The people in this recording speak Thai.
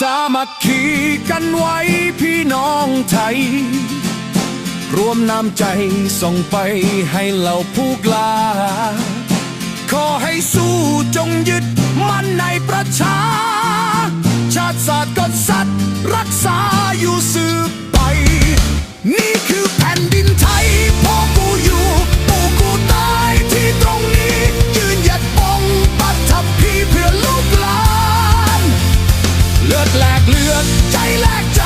สามัคคีกันไว้พี่น้องไทย รวมน้ำใจส่งไปให้เหล่าผู้กล้า ขอให้สู้จงยึดมั่นในประชา ชาติศาสตร์ก็สา แหลกเลือดใจแลกใจ